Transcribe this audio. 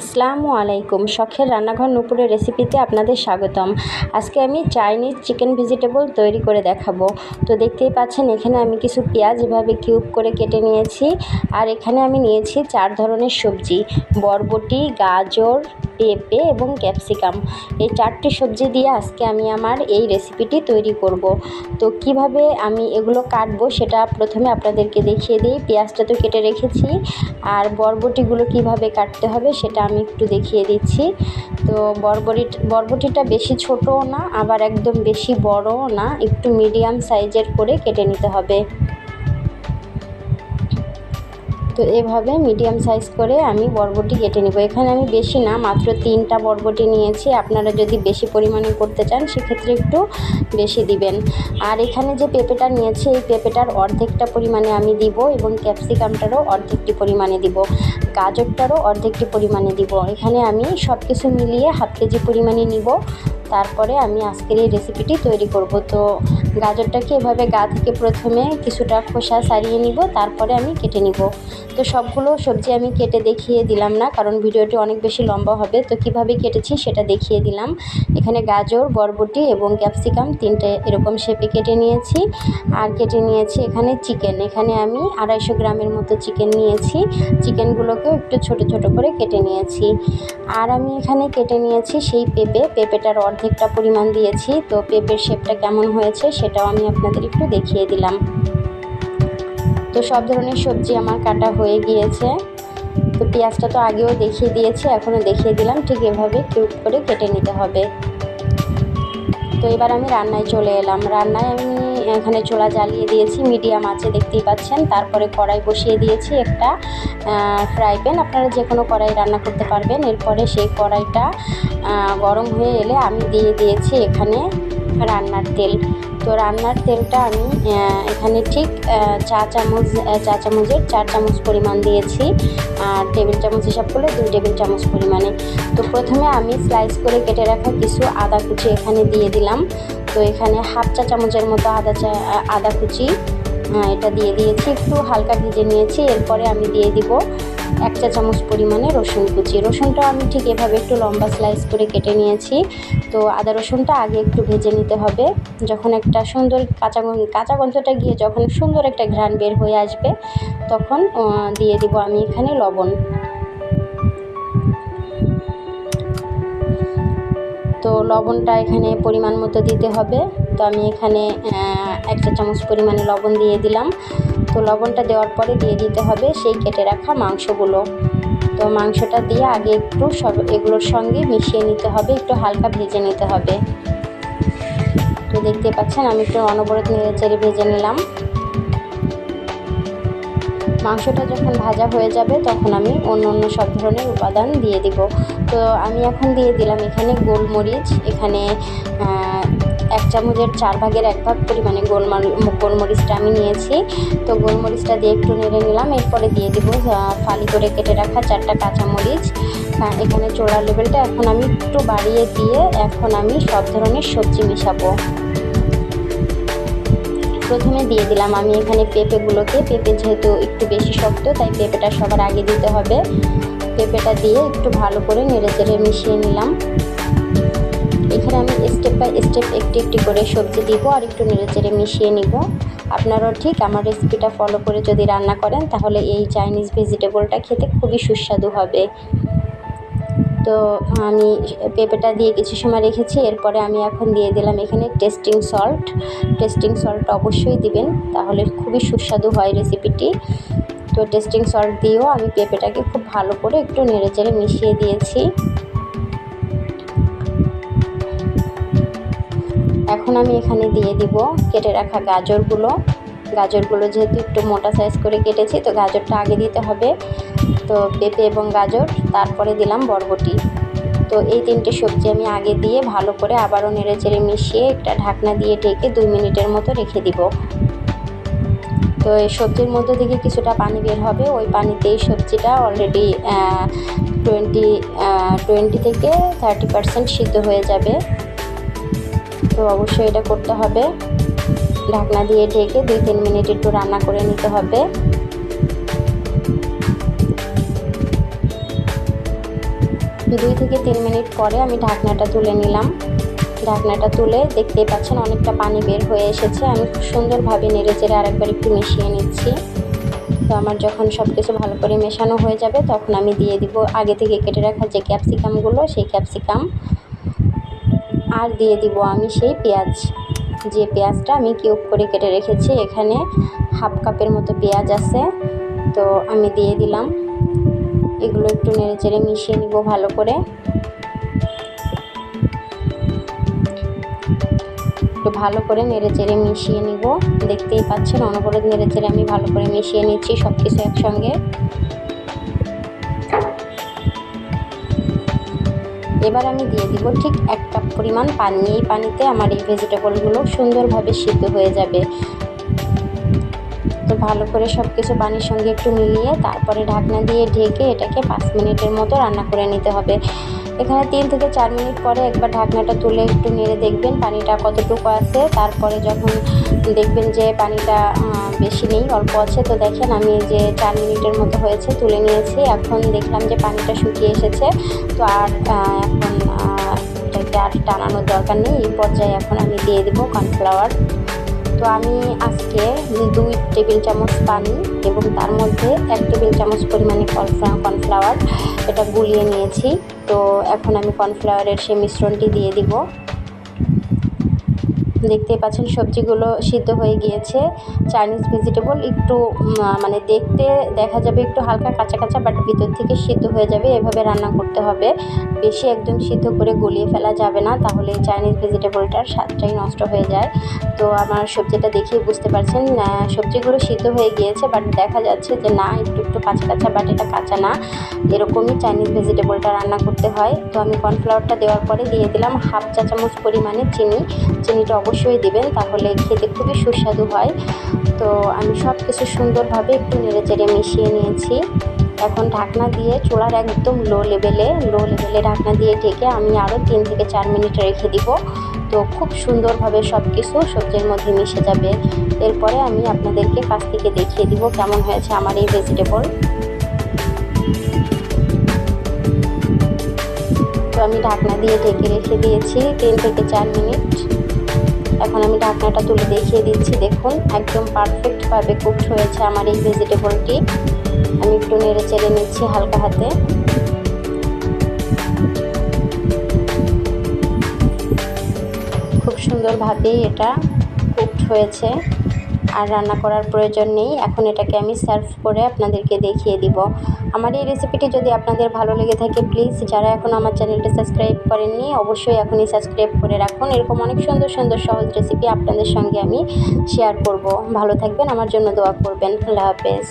আসসালামু আলাইকুম। শখের রান্নাঘর নুপুরের রেসিপিতে আপনাদের স্বাগতম। আজকে আমি চাইনিজ চিকেন ভেজিটেবল তৈরি করে দেখাবো। তো দেখতেই পাচ্ছেন, এখানে আমি কিছু পেঁয়াজ এভাবে কিউব করে কেটে নিয়েছি। আর এখানে আমি নিয়েছি চার ধরনের সবজি। বরবটি, গাজর পেঁপে এবং ক্যাপসিকাম। এই চারটি সবজি দিয়ে আজকে আমি আমার এই রেসিপিটি তৈরি করব। তো কীভাবে আমি এগুলো কাটবো সেটা প্রথমে আপনাদেরকে দেখিয়ে দিই। পেঁয়াজটা তো কেটে রেখেছি। আর বরবটিগুলো কীভাবে কাটতে হবে সেটা আমি একটু দেখিয়ে দিচ্ছি। তো বরবটি, বরবটিটা বেশি ছোটও না, আবার একদম বেশি বড়ও না, একটু মিডিয়াম সাইজের করে কেটে নিতে হবে। তো এভাবে মিডিয়াম সাইজ করে আমি বরবটি কেটে নেব। এখানে আমি বেশি না, মাত্র তিনটা বরবটি নিয়েছি। আপনারা যদি বেশি পরিমাণে করতে চান, সেক্ষেত্রে একটু বেশি দিবেন। আর এখানে যে পেঁপেটা নিয়েছি, এই পেঁপেটার অর্ধেকটা পরিমাণে আমি দিব এবং ক্যাপসিকামটারও অর্ধেকটি পরিমাণে দিব। গাজরটারও অর্ধেকটি পরিমাণে দিব। এখানে আমি সব কিছু মিলিয়ে হাফ কেজি পরিমাণে নিব। তারপরে আমি আজকের এই রেসিপিটি তৈরি করব। তো গাজরটাকে এভাবে গা থেকে প্রথমে কিছুটা খোসা সারিয়ে নিব। তারপরে আমি কেটে নিব। তো সবগুলো সবজি আমি কেটে দেখিয়ে দিলাম না, কারণ ভিডিওটি অনেক বেশি লম্বা হবে। তো কীভাবে কেটেছি সেটা দেখিয়ে দিলাম। এখানে গাজর, বরবটি এবং ক্যাপসিকাম তিনটে এরকম শেপে কেটে নিয়েছি। আর কেটে নিয়েছি এখানে চিকেন। এখানে আমি আড়াইশো গ্রামের মতো চিকেন নিয়েছি। চিকেনগুলোকেও একটু ছোট ছোট করে কেটে নিয়েছি। আর আমি এখানে কেটে নিয়েছি সেই পেঁপে। পেঁপেটার অর্ধেকটা পরিমাণ দিয়েছি। তো পেঁপের শেপটা কেমন হয়েছে সেটাও আমি আপনাদের একটু দেখিয়ে দিলাম। তো সব ধরনের সবজি আমার কাটা হয়ে গিয়েছে। তো পেঁয়াজটা তো আগেও দেখিয়ে দিয়েছি, এখনও দেখিয়ে দিলাম। ঠিক এভাবে কিউব করে কেটে নিতে হবে। তো এবার আমি রান্নায় চলে এলাম। রান্নায় আমি এখানে চোলা জ্বালিয়ে দিয়েছি, মিডিয়াম আছে দেখতেই পাচ্ছেন। তারপরে কড়াই বসিয়ে দিয়েছি একটা ফ্রাই প্যান আপনারা যে কোনো কড়াই রান্না করতে পারবেন। এরপরে সেই কড়াইটা গরম হয়ে এলে আমি দিয়ে দিয়েছি এখানে রান্নার তেল। তো রান্নার তেলটা আমি এখানে ঠিক চা চামচ চা চামচের চার চামচ পরিমাণ দিয়েছি। আর টেবিল চামচ হিসাব করলে দুই টেবিল চামচ পরিমাণে। তো প্রথমে আমি স্লাইস করে কেটে রাখা কিছু আদা কুচি এখানে দিয়ে দিলাম। তো এখানে হাফ চা চামচের মতো আদা চা, আদা কুচি এটা দিয়ে দিয়েছি। একটু হালকা ভিজে নিয়েছি। এরপরে আমি দিয়ে দিব এক চা চামচ পরিমাণে রসুন কুচি। রসুনটা আমি ঠিক এভাবে একটু লম্বা স্লাইস করে কেটে নিয়েছি। তো আদা রসুনটা আগে একটু ভেজে নিতে হবে। যখন একটা সুন্দর কাঁচা কাঁচা গন্ধটা গিয়ে যখন সুন্দর একটা ঘ্রাণ বের হয়ে আসবে, তখন দিয়ে দিব আমি এখানে লবণ। তো লবণটা এখানে পরিমাণ মতো দিতে হবে। তো আমি এখানে এক চা চামচ পরিমাণে লবণ দিয়ে দিলাম। তো লবণটা দেওয়ার পরে দিয়ে দিতে হবে সেই কেটে রাখা মাংসগুলো। তো মাংসটা দিয়ে আগে একটু সব এগুলোর সঙ্গে মিশিয়ে নিতে হবে, একটু হালকা ভেজে নিতে হবে। তো দেখতে পাচ্ছেন আমি একটু অনবরত নেড়ে চেড়ে ভেজে নিলাম। মাংসটা যখন ভাজা হয়ে যাবে তখন আমি অন্য অন্য সব ধরনের উপাদান দিয়ে দিব। তো আমি এখন দিয়ে দিলাম এখানে গোলমরিচ, এখানে চামচের চার ভাগের এক ভাগ পরিমাণে গোলমারি গোলমরিচটা আমি নিয়েছি। তো গোলমরিচটা দিয়ে একটু নেড়ে নিলাম, এরপরে দিয়ে দেব ফালি করে কেটে রাখা চারটা কাঁচামরিচ। এখানে চোড়ার লেভেলটা এখন আমি একটু বাড়িয়ে দিয়ে এখন আমি সব ধরনের সবজি মেশাবো। প্রথমে দিয়ে দিলাম আমি এখানে পেঁপেগুলোকে। পেঁপে যেহেতু একটু বেশি শক্ত, তাই পেঁপেটা সবার আগে দিতে হবে। পেঁপেটা দিয়ে একটু ভালো করে নেড়ে চেড়ে মিশিয়ে নিলাম। এখানে আমি স্টেপ বাই স্টেপ একটি একটি করে সবজি দিব আর একটু নেড়ে চেড়ে মিশিয়ে নিব। আপনারাও ঠিক আমার রেসিপিটা ফলো করে যদি রান্না করেন, তাহলে এই চাইনিজ ভেজিটেবলটা খেতে খুবই সুস্বাদু হবে। তো আমি পেঁপেটা দিয়ে কিছু সময় রেখেছি, এরপরে আমি এখন দিয়ে দিলাম এখানে টেস্টিং সল্ট টেস্টিং সল্ট অবশ্যই দিবেন, তাহলে খুবই সুস্বাদু হয় রেসিপিটি তো টেস্টিং সল্ট দিয়েও আমি পেঁপেটাকে খুব ভালো করে একটু নেড়ে চেড়ে মিশিয়ে দিয়েছি। এখন আমি এখানে দিয়ে দিব কেটে রাখা গাজরগুলো। গাজরগুলো যেহেতু একটু মোটা সাইজ করে কেটেছি, তো গাজরটা আগে দিতে হবে। তো পেঁপে এবং গাজর, তারপরে দিলাম বরবটি। তো এই তিনটে সবজি আমি আগে দিয়ে ভালো করে আবারও নেড়ে চেড়ে মিশিয়ে একটা ঢাকনা দিয়ে ঢেকে দুই মিনিটের মতো রেখে দিব। তো এই সবজির মধ্যে থেকে কিছুটা পানি বের হবে। ওই পানিতেই সবজিটা অলরেডি টোয়েন্টি টোয়েন্টি থেকে থার্টি পারসেন্ট সিদ্ধ হয়ে যাবে। তো অবশ্যই এটা করতে হবে। ঢাকনা দিয়ে ঢেকে দুই, তিন মিনিট একটু রান্না করে নিতে হবে। দুই থেকে তিন মিনিট পরে আমি ঢাকনাটা তুলে নিলাম। ঢাকনাটা তুলে দেখতেই পাচ্ছেন অনেকটা পানি বের হয়ে এসেছে। আমি খুব সুন্দরভাবে নেড়ে চেড়ে আরেকবার একটু মিশিয়ে নিচ্ছি। তো আমার যখন সব কিছু ভালো করে মেশানো হয়ে যাবে, তখন আমি দিয়ে দিব আগে থেকে কেটে রাখা যে ক্যাপসিকামগুলো, সেই ক্যাপসিকাম। আর দিয়ে দিব আমি সেই পেঁয়াজ। যে পেঁয়াজটা আমি কিউব করে কেটে রেখেছি, এখানে হাফ কাপের মতো পেঁয়াজ আছে। তো আমি দিয়ে দিলাম। এগুলো একটু নেড়ে চেড়ে মিশিয়ে নিব ভালো করে। একটু ভালো করে নেড়ে চেড়ে মিশিয়ে নিব। দেখতেই পাচ্ছেন, অনবরত নেড়ে চেড়ে আমি ভালো করে মিশিয়ে নিচ্ছি সব কিছু একসঙ্গে। এবার আমি দিয়ে দিব ঠিক এক পরিমাণ পানি, এই পানিতে আমার এই ভেজিটেবলগুলো সুন্দরভাবে সিদ্ধ হয়ে যাবে। তো ভালো করে সব কিছু পানির সঙ্গে একটু মিলিয়ে তারপরে ঢাকনা দিয়ে ঢেকে এটাকে পাঁচ মিনিটের মতো রান্না করে নিতে হবে। এখানে তিন থেকে চার মিনিট পরে একবার ঢাকনাটা তুলে একটু নেড়ে দেখবেন পানিটা কতটুকু আছে। তারপরে যখন দেখবেন যে পানিটা বেশি নেই, অল্প আছে, তো দেখেন আমি যে চার মিনিটের মতো হয়েছে, তুলে নিয়েছি। এখন দেখলাম যে পানিটা শুকিয়ে এসেছে। তো আর এখন এটাকে আর টানানোর দরকার নেই, এই পর্যায়ে এখন আমি দিয়ে দেবো কর্নফ্লাওয়ার তো আমি আজকে দুই টেবিল চামচ পানি এবং তার মধ্যে এক টেবিল চামচ পরিমাণে কর্নফ্লাওয়ার এটা গুলিয়ে নিয়েছি। তো এখন আমি কর্নফ্লাওয়ারের সেই মিশ্রণটি দিয়ে দিব। দেখতে পাচ্ছেন সবজিগুলো সিদ্ধ হয়ে গিয়েছে। চাইনিজ ভেজিটেবল একটু মানে দেখতে দেখা যাবে একটু হালকা কাঁচা কাঁচা বাট ভিতর থেকে সিদ্ধ হয়ে যাবে। এভাবে রান্না করতে হবে। বেশি একদম সিদ্ধ করে গলিয়ে ফেলা যাবে না তাহলে চাইনিজ ভেজিটেবলটার স্বাদটাই নষ্ট হয়ে যায়। তো আমার সবজিটা দেখেই বুঝতে পারছেন সবজিগুলো সিদ্ধ হয়ে গিয়েছে বাট দেখা যাচ্ছে যে না, একটু একটু কাঁচা কাঁচা বাট এটা কাঁচা না। এরকমই চাইনিজ ভেজিটেবলটা রান্না করতে হয়। তো আমি কর্নফ্লাওয়ারটা দেওয়ার পরে দিয়ে দিলাম হাফ চা চামচ পরিমাণে চিনি। চিনিটা অবশ্যই দেবেন, তাহলে খেতে খুবই সুস্বাদু হয়। তো আমি সব কিছু সুন্দরভাবে একটু নেড়ে চেড়ে মিশিয়ে নিয়েছি। এখন ঢাকনা দিয়ে চোলার একদম লো লেভেলে লো লেভেলে ঢাকনা দিয়ে ঢেকে আমি আরও তিন থেকে চার মিনিট রেখে দিব। তো খুব সুন্দরভাবে সব কিছু সবজির মধ্যে মিশে যাবে। এরপরে আমি আপনাদেরকে কাছ থেকে দেখিয়ে দিব কেমন হয়েছে আমার এই ভেজিটেবল তো আমি ঢাকনা দিয়ে ঢেকে রেখে দিয়েছি তিন থেকে চার মিনিট। এখন আমি ঢাকনাটা তুলে দেখিয়ে দিচ্ছি। দেখুন, একদম পারফেক্টভাবে কুকড হয়েছে আমার এই ভেজিটেবলটি আমি একটু নেড়ে চেড়ে নিচ্ছি হালকা হাতে। খুব সুন্দরভাবেই এটা কুকড হয়েছে। আর রান্না করার প্রয়োজন নেই। এখন এটাকে আমি সার্ভ করে আপনাদেরকে দেখিয়ে দিব। আমার এই রেসিপিটি যদি আপনাদের ভালো লেগে থাকে প্লিজ যারা এখন আমার চ্যানেলটা সাবস্ক্রাইব করেননি, অবশ্যই এখনই সাবস্ক্রাইব করে রাখুন। এরকম অনেক সুন্দর সুন্দর, সহজ রেসিপি আপনাদের সঙ্গে আমি শেয়ার করব। ভালো থাকবেন, আমার জন্য দোয়া করবেন। আল্লাহ হাফেজ।